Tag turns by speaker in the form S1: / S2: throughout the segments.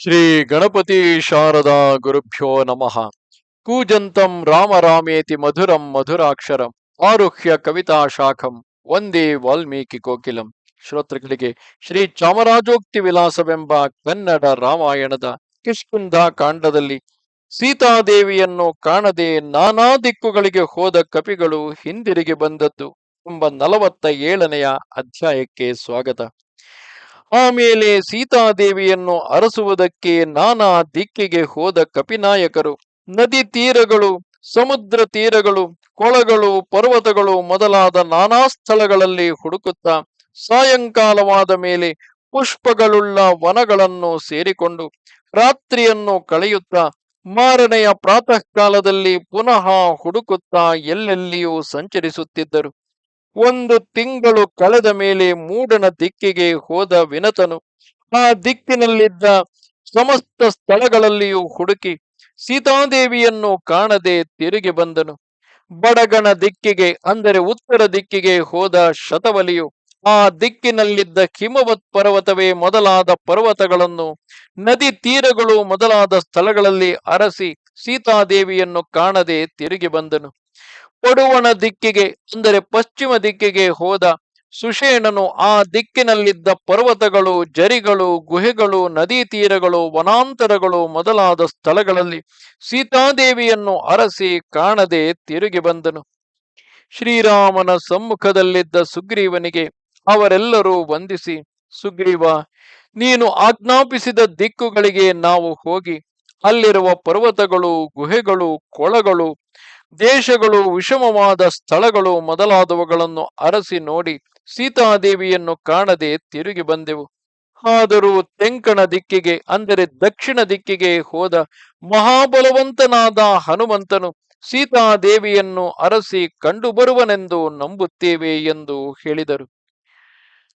S1: ಶ್ರೀ ಗಣಪತಿ ಶಾರದಾ ಗುರುಭ್ಯೋ ನಮಃ. ಕೂಜಂತಂ ರಾಮ ರಾಮೇತಿ ಮಧುರಂ ಮಧುರಾಕ್ಷರಂ ಆರುಹ್ಯ ಕವಿತಾ ಶಾಖಂ ಒಂದೇ ವಾಲ್ಮೀಕಿ ಕೋಕಿಲಂ. ಶ್ರೋತೃಗಳಿಗೆ ಶ್ರೀ ಚಾಮರಾಜೋಕ್ತಿ ವಿಲಾಸವೆಂಬ ಕನ್ನಡ ರಾಮಾಯಣದ ಕಿಷ್ಕುಂಧ ಕಾಂಡದಲ್ಲಿ ಸೀತಾದೇವಿಯನ್ನು ಕಾಣದೆ ನಾನಾ ದಿಕ್ಕುಗಳಿಗೆ ಹೋದ ಕಪಿಗಳು ಹಿಂದಿರುಗಿ ಬಂದದ್ದು. ಎಂಬ ನಲವತ್ತ ಏಳನೆಯ ಅಧ್ಯಾಯಕ್ಕೆ ಸ್ವಾಗತ. ಆಮೇಲೆ ಸೀತಾದೇವಿಯನ್ನು ಅರಸುವುದಕ್ಕೆ ನಾನಾ ದಿಕ್ಕಿಗೆ ಹೋದ ಕಪಿನಾಯಕರು. ನದಿ ತೀರಗಳು, ಸಮುದ್ರ ತೀರಗಳು, ಕೊಳಗಳು, ಪರ್ವತಗಳು ಮೊದಲಾದ ನಾನಾ ಸ್ಥಳಗಳಲ್ಲಿ ಹುಡುಕುತ್ತಾ ಸಾಯಂಕಾಲವಾದ ಮೇಲೆ ಪುಷ್ಪಗಳುಳ್ಳ ವನಗಳನ್ನು ಸೇರಿಕೊಂಡು ರಾತ್ರಿಯನ್ನು ಕಳೆಯುತ್ತಾ ಮಾರನೆಯ ಪ್ರಾತಃ ಕಾಲದಲ್ಲಿ ಪುನಃ ಹುಡುಕುತ್ತಾ ಎಲ್ಲೆಲ್ಲಿಯೂ ಸಂಚರಿಸುತ್ತಿದ್ದರು. ಒಂದು ತಿಂಗಳು ಕಳೆದ ಮೇಲೆ ಮೂಡನ ದಿಕ್ಕಿಗೆ ಹೋದ ವಿನತನು ಆ ದಿಕ್ಕಿನಲ್ಲಿದ್ದ ಸಮಸ್ತ ಸ್ಥಳಗಳಲ್ಲಿಯೂ ಹುಡುಕಿ ಸೀತಾದೇವಿಯನ್ನು ಕಾಣದೆ ತಿರುಗಿ ಬಂದನು. ಬಡಗಣ ದಿಕ್ಕಿಗೆ ಅಂದರೆ ಉತ್ತರ ದಿಕ್ಕಿಗೆ ಹೋದ ಶತವಲಿಯು ಆ ದಿಕ್ಕಿನಲ್ಲಿದ್ದ ಹಿಮವತ್ ಪರ್ವತವೇ ಮೊದಲಾದ ಪರ್ವತಗಳನ್ನು, ನದಿ ತೀರಗಳು ಮೊದಲಾದ ಸ್ಥಳಗಳಲ್ಲಿ ಅರಸಿ ಸೀತಾದೇವಿಯನ್ನು ಕಾಣದೆ ತಿರುಗಿ ಬಂದನು. ಪಡುವಣ ದಿಕ್ಕಿಗೆ, ಅಂದರೆ ಪಶ್ಚಿಮ ದಿಕ್ಕಿಗೆ ಹೋದ ಸುಷೇಣನು ಆ ದಿಕ್ಕಿನಲ್ಲಿದ್ದ ಪರ್ವತಗಳು, ಜರಿಗಳು, ಗುಹೆಗಳು, ನದಿ ತೀರಗಳು, ವನಾಂತರಗಳು ಮೊದಲಾದ ಸ್ಥಳಗಳಲ್ಲಿ ಸೀತಾದೇವಿಯನ್ನು ಅರಸಿ ಕಾಣದೆ ತಿರುಗಿ ಬಂದನು. ಶ್ರೀರಾಮನ ಸಮ್ಮುಖದಲ್ಲಿದ್ದ ಸುಗ್ರೀವನಿಗೆ ಅವರೆಲ್ಲರೂ ವಂದಿಸಿ, ಸುಗ್ರೀವ, ನೀನು ಆಜ್ಞಾಪಿಸಿದ ದಿಕ್ಕುಗಳಿಗೆ ನಾವು ಹೋಗಿ, ಅಲ್ಲಿರುವ ಪರ್ವತಗಳು, ಗುಹೆಗಳು, ಕೊಳಗಳು ದೇಶಗಳು, ವಿಷಮವಾದ ಸ್ಥಳಗಳು ಮೊದಲಾದವುಗಳನ್ನು ಅರಸಿ ನೋಡಿ ಸೀತಾದೇವಿಯನ್ನು ಕಾಣದೆ ತಿರುಗಿ ಬಂದೆವು. ಆದರೂ ತೆಂಕಣ ದಿಕ್ಕಿಗೆ, ಅಂದರೆ ದಕ್ಷಿಣ ದಿಕ್ಕಿಗೆ ಹೋದ ಮಹಾಬಲವಂತನಾದ ಹನುಮಂತನು ಸೀತಾದೇವಿಯನ್ನು ಅರಸಿ ಕಂಡುಬರುವನೆಂದು ನಂಬುತ್ತೇವೆ ಎಂದು ಹೇಳಿದರು.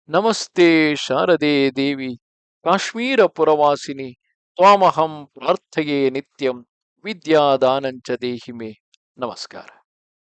S1: ನಮಸ್ತೆ ಶಾರದೆ ದೇವಿ, ಕಾಶ್ಮೀರ ಪುರವಾಸಿನಿ, ತ್ವಾಮಹಂ ಪ್ರಾರ್ಥೆಯೇ ನಿತ್ಯಂ, ವಿದ್ಯಾದಾನಂಚ ದೇಹಿಮೆ. नमस्कार।